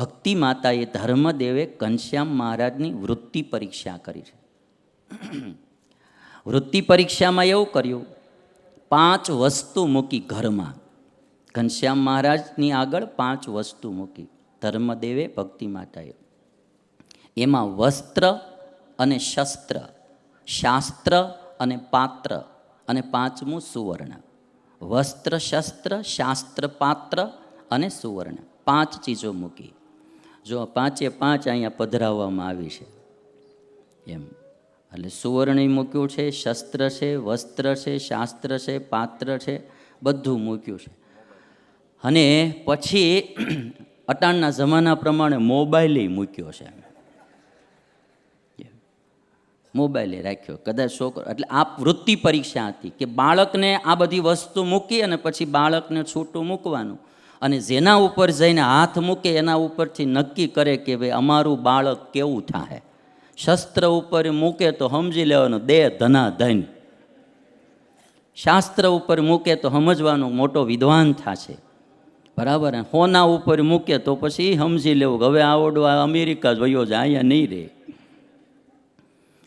ભક્તિ માતાએ ધર્મદેવે ઘનશ્યામ મહારાજની વૃત્તિ પરીક્ષા કરી છે. વૃત્તિ પરીક્ષામાં એવું કર્યું, પાંચ વસ્તુ મૂકી ઘરમાં. ઘનશ્યામ મહારાજની આગળ પાંચ વસ્તુ મૂકી ધર્મદેવે ભક્તિ માતાએ એમાં વસ્ત્ર અને શસ્ત્ર, શાસ્ત્ર અને પાત્ર અને પાંચમું સુવર્ણ. વસ્ત્ર, શસ્ત્ર, શાસ્ત્ર, પાત્ર અને સુવર્ણ. પાંચ ચીજો મૂકી. જો પાંચે પાંચ અહીંયા પધરાવવામાં આવી છે. એમ. એટલે સુવર્ણ મૂક્યું છે, શસ્ત્ર છે, વસ્ત્ર છે, શાસ્ત્ર છે, પાત્ર છે, બધું મૂક્યું છે. અને પછી અટાણના જમાના પ્રમાણે મોબાઈલે મૂક્યો છે. મોબાઈલે રાખ્યો. કદાચ છોકરો, એટલે આ વૃત્તિ પરીક્ષા હતી કે બાળકને આ બધી વસ્તુ મૂકી અને પછી બાળકને છૂટું મૂકવાનું. અને જેના ઉપર જઈને હાથ મૂકે, એના ઉપરથી નક્કી કરે કે ભાઈ અમારું બાળક કેવું થાય શસ્ત્ર ઉપર મૂકે તો સમજી લેવાનું, દે ધના ધન શાસ્ત્ર ઉપર મૂકે તો સમજવાનું મોટો વિદ્વાન થશે. બરાબર? હોના ઉપર મૂકે તો પછી સમજી લેવું હવે આવડવા અમેરિકા જ વયો જાય, અહીંયા નહીં રહે.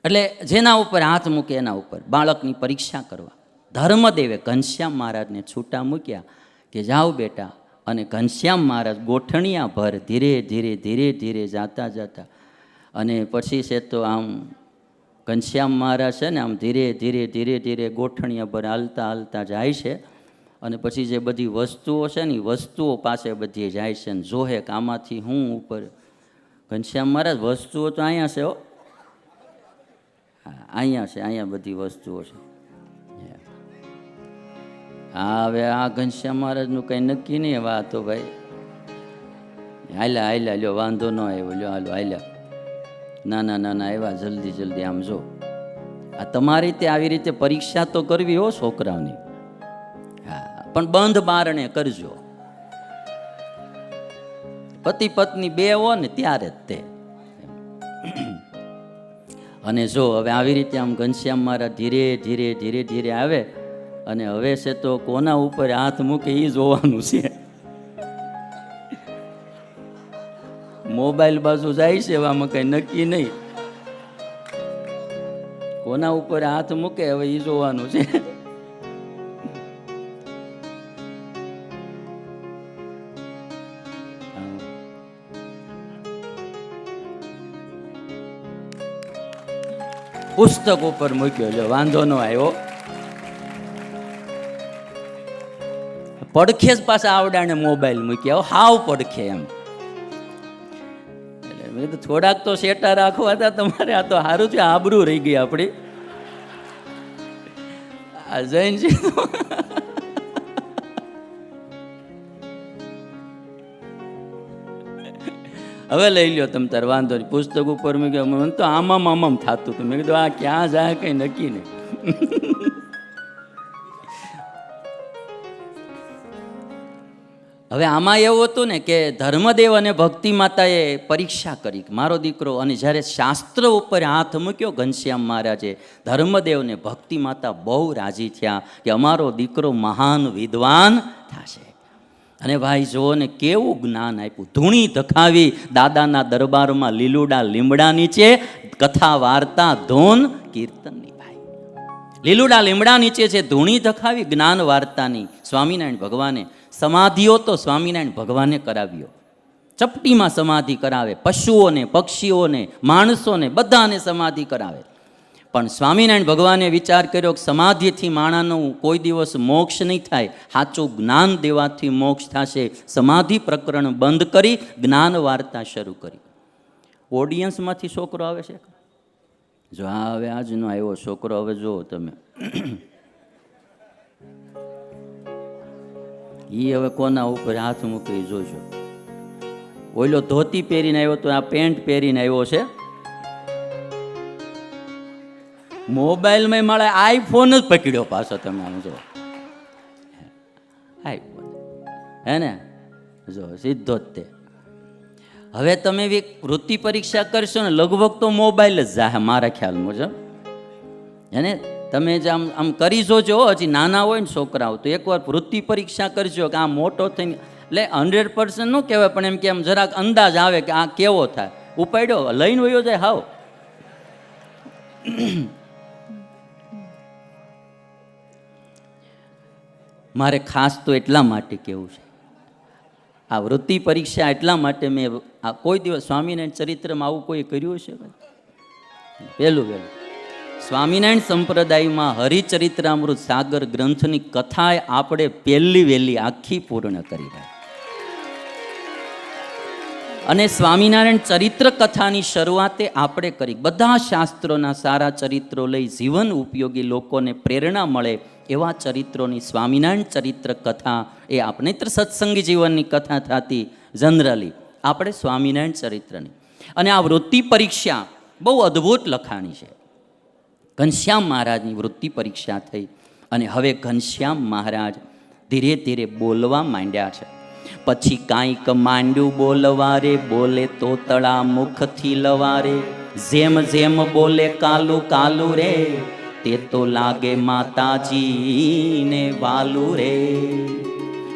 એટલે જેના ઉપર હાથ મૂકે, એના ઉપર બાળકની પરીક્ષા કરવા. ધર્મદેવે ઘનશ્યામ મહારાજને છૂટા મૂક્યા કે જાઓ બેટા અને ઘનશ્યામ મહારાજ ગોઠણિયા ભર ધીરે ધીરે ધીરે ધીરે જાતા જાતા. અને પછી છે તો આમ ઘનશ્યામ મહારાજ છે ને આમ ધીરે ધીરે ધીરે ધીરે ગોઠણિયા ભર હાલતા હાલતા જાય છે. અને પછી જે બધી વસ્તુઓ છે ને એ વસ્તુઓ પાસે બધી જાય છે ને જોહે કે આમાંથી હું ઉપર. ઘનશ્યામ મહારાજ, વસ્તુઓ તો અહીંયા છે હા, અહીંયા છે, અહીંયા બધી વસ્તુઓ છે. હા, હવે આ ઘનશ્યામ મહારાજનું કંઈ નક્કી નહીં હવે તો ભાઈ. હાલ્યા હાલ્યા લ્યો વાંધો ન આવ્યો, લ્યો, હાલો હાલ્યા ના ના ના ના, આવ્યા, જલ્દી જલ્દી, આમ જો. આ તમારી તે આવી રીતે પરીક્ષા તો કરવી હો છોકરાઓની. હા, પણ બંધ બારણે કરજો. પતિ પત્ની બે હો ને ત્યારે જ તે. અને જો, હવે આવી રીતે આમ ઘનશ્યામ મારા ધીરે ધીરે ધીરે ધીરે આવે અને હવે છે તો કોના ઉપર હાથ મૂકે એ જોવાનું છે. મોબાઈલ બાજુ જાય છે એવામાં કંઈ નક્કી નહીં. કોના ઉપર હાથ મૂકે હવે એ જોવાનું છે. પુસ્તક ઉપર મૂક્યો જો વાંધો ન આવ્યો. પડખે જ પાછા આવડાને મોબાઈલ મૂક્યા. હાવ પડખે એમ. એટલે થોડાક તો શેટા રાખવા હતા તમારે, આ તો સારું છે આબરું રહી ગઈ આપણી. આ જૈન છે. હવે લઈ લ્યો તમે તાર, વાંધો નહીં. પુસ્તક ઉપર મેં કહ્યું મને તો આમામ આમામ થતું હતું. મેં કીધું, આ ક્યાં જાય, કંઈ નક્કી નહીં. હવે આમાં એવું હતું ને કે ધર્મદેવ અને ભક્તિ માતાએ પરીક્ષા કરી મારો દીકરો, અને જ્યારે શાસ્ત્ર ઉપર હાથ મૂક્યો ઘનશ્યામ મહારાજે ધર્મદેવને ભક્તિ માતા બહુ રાજી થયા કે અમારો દીકરો મહાન વિદ્વાન થશે. અને ભાઈ જુઓ ને કેવું જ્ઞાન આપ્યું. ધૂણી ધખાવી દાદાના દરબારમાં લીલુડા લીમડા નીચે, કથા, વાર્તા, ધૂન કીર્તનની ભાઈ લીલુડા લીમડા નીચે છે ધૂણી ધખાવી જ્ઞાન વાર્તાની સ્વામિનારાયણ ભગવાને સમાધિઓ તો સ્વામિનારાયણ ભગવાને કરાવ્યો. ચપટીમાં સમાધિ કરાવે, પશુઓને, પક્ષીઓને, માણસોને બધાને સમાધિ કરાવે. પણ સ્વામિનારાયણ ભગવાને વિચાર કર્યો કે સમાધિથી માણાનો કોઈ દિવસ મોક્ષ નહીં થાય. સાચું જ્ઞાન દેવાથી મોક્ષ થશે. સમાધિ પ્રકરણ બંધ કરી જ્ઞાન વાર્તા શરૂ કરી. ઓડિયન્સમાંથી છોકરો આવે છે? જો આ હવે આજનો આવ્યો છોકરો, હવે જુઓ તમે. એ હવે કોના ઉપર હાથ મૂકે જોજો. ઓલો ધોતી પહેરીને આવ્યો તો આ પેન્ટ પહેરીને આવ્યો છે. મોબાઈલમાં મળે આઈફોન જ પકડ્યો પાછો તમે આમ જો. આઈફોન. હે ને? જો, સીધો જ તે. હવે તમે એવી વૃત્તિ પરીક્ષા કરશો ને, લગભગ તો મોબાઈલ જ જાહે મારા ખ્યાલ મુજબ એને તમે જ આમ આમ કરી જોજો હજી નાના હોય ને છોકરાઓ, તો એકવાર વૃત્તિ પરીક્ષા કરજો કે આ મોટો થઈને એટલે હંડ્રેડ પર્સન્ટ ન કહેવાય, પણ એમ કે એમ જરાક અંદાજ આવે કે આ કેવો થાય. ઉપાડ્યો? લઈને વયો જાય, હાવ. મારે ખાસ તો એટલા માટે કહેવું છે. આ વૃત્તિ પરીક્ષા એટલા માટે મેં આ કોઈ દિવસ સ્વામિનારાયણ ચરિત્રમાં આવું કોઈ કર્યું છે પહેલું પહેલું સ્વામિનારાયણ સંપ્રદાયમાં હરિચરિત્રામૃત સાગર ગ્રંથની કથાએ આપણે પહેલી વહેલી આખી પૂર્ણ કરી ભાઈ અને સ્વામિનારાયણ ચરિત્ર કથાની શરૂઆતે આપણે કરી. બધા શાસ્ત્રોના સારા ચરિત્રો લઈ જીવન ઉપયોગી લોકોને પ્રેરણા મળે એવા ચરિત્રોની સ્વામિનારાયણ ચરિત્ર કથા એ આપણે તો સત્સંગી જીવનની કથા થતી જનરલી આપણે સ્વામિનારાયણ ચરિત્રની. અને આ વૃત્તિ પરીક્ષા બહુ અદ્ભુત લખાણી છે. ઘનશ્યામ મહારાજની વૃત્તિ પરીક્ષા થઈ અને હવે ઘનશ્યામ મહારાજ ધીરે ધીરે બોલવા માંડ્યા છે. પછી કાંઈક માંડ્યું બોલવા રે બોલે તોતળા મુખથી લવારે. જેમ જેમ બોલે કાલુ કાલુ રે, તે તો લાગે માતાજીને વાલુ રે.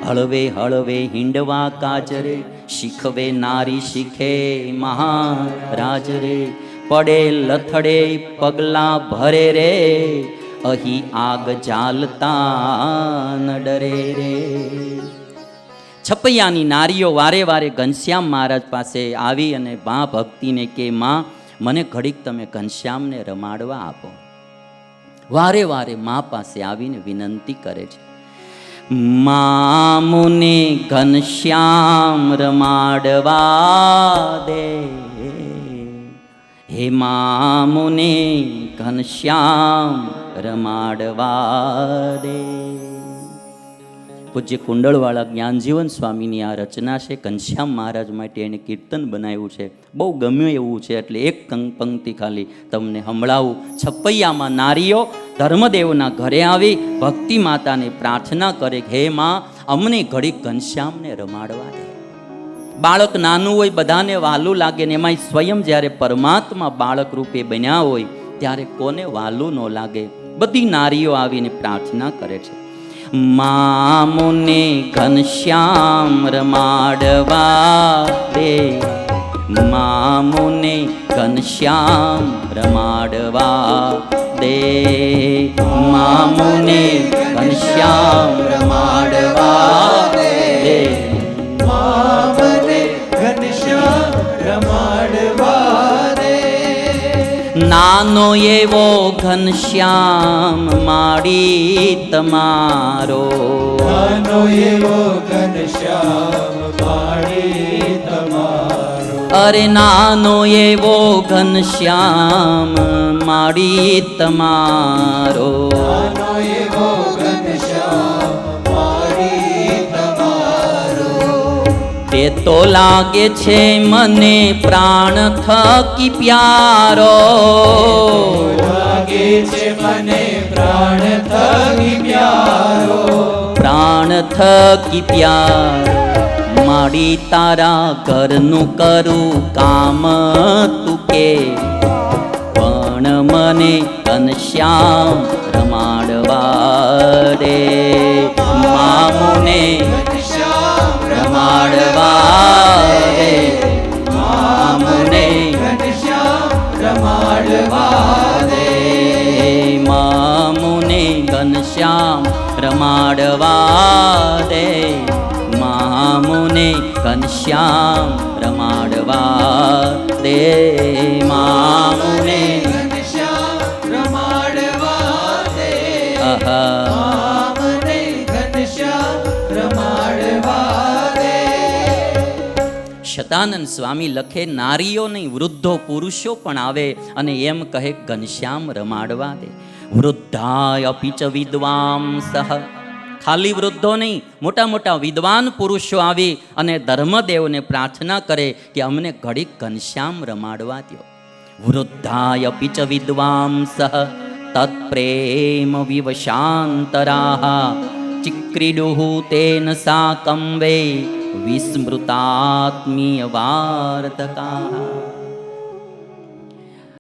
હળવે હળવે હિંડવા કાજરે, શીખવે નારી શીખે મહારાજ રે. પડે લથડે, પગલા ભરે રે, અહીં આગ જાલતા ન ડરે રે. છપૈયાની નારીઓ વારે વારે ઘનશ્યામ મહારાજ પાસે આવી અને મા ભક્તિને કે, માં, મને ઘડીક તમે ઘનશ્યામને રમાડવા આપો. વારે વારે મા પાસે આવીને વિનંતી કરે છે મામુને ઘનશ્યામ રમાડવા દે. હે મામુને ઘનશ્યામ રમાડવા દે પૂજ્ય કુંડળવાળા જ્ઞાનજીવન સ્વામીની આ રચના છે ઘનશ્યામ મહારાજ માટે એને કીર્તન બનાવ્યું છે. બહુ ગમ્યું એવું છે, એટલે એક પંક્તિ ખાલી તમને સંભળાવું. છપૈયામાં નારીઓ ધર્મદેવના ઘરે આવી ભક્તિ માતાને પ્રાર્થના કરે હે માં, અમને ઘડીક ઘનશ્યામને રમાડવા દે. બાળક નાનું હોય, બધાને વાલું લાગે ને એમાંય સ્વયં જ્યારે પરમાત્મા બાળક રૂપે બન્યા હોય, ત્યારે કોને વાલું ન લાગે? બધી નારીઓ આવીને પ્રાર્થના કરે છે. મામુને ઘનશ્યામ રમાડવા દે. મામુને ઘનશ્યામ રમાડવા દે. મામુને ઘનશ્યામ રમાડવા નાનો એવો ઘનશ્યામ માડી તમારો નાનો એવો ઘનશ્યામ પાડી તમારો અરે નાનો એવો ઘનશ્યામ માડી તમારો નાનો એવો તે તો લાગે છે મને પ્રાણ થકી પ્યારો. લાગે છે મને પ્રાણ થકી પ્યારો. પ્રાણ થકી પ્યારો. માડી તારા ઘરનું કરું કામ તું કે. પણ મને ઘનશ્યામ રમાડવા દે. મામુને રમાડવા દે મામુને ઘનશ્યામ રમાડવા દે મામુને શતાનંદ સ્વામી લખે નારીઓ નહીં વૃદ્ધો પુરુષો પણ આવે અને એમ કહે ઘનશ્યામ રમાડવા દે વૃદ્ધાય અપી ચ વિદ્વામ ખાલી વૃદ્ધો નહીં, મોટા મોટા વિદ્વાન પુરુષો આવી અને ધર્મદેવને પ્રાર્થના કરે કે અમને ઘડીક ઘનશ્યામ રમાડવા દો વૃદ્ધાય અપી ચ વિદ્વામ તત્પ્રેમ વિવશાંતરા ચિક્રીડુઃ તેન સાકં વે વિસ્મૃતાત્મીય વાર્તકા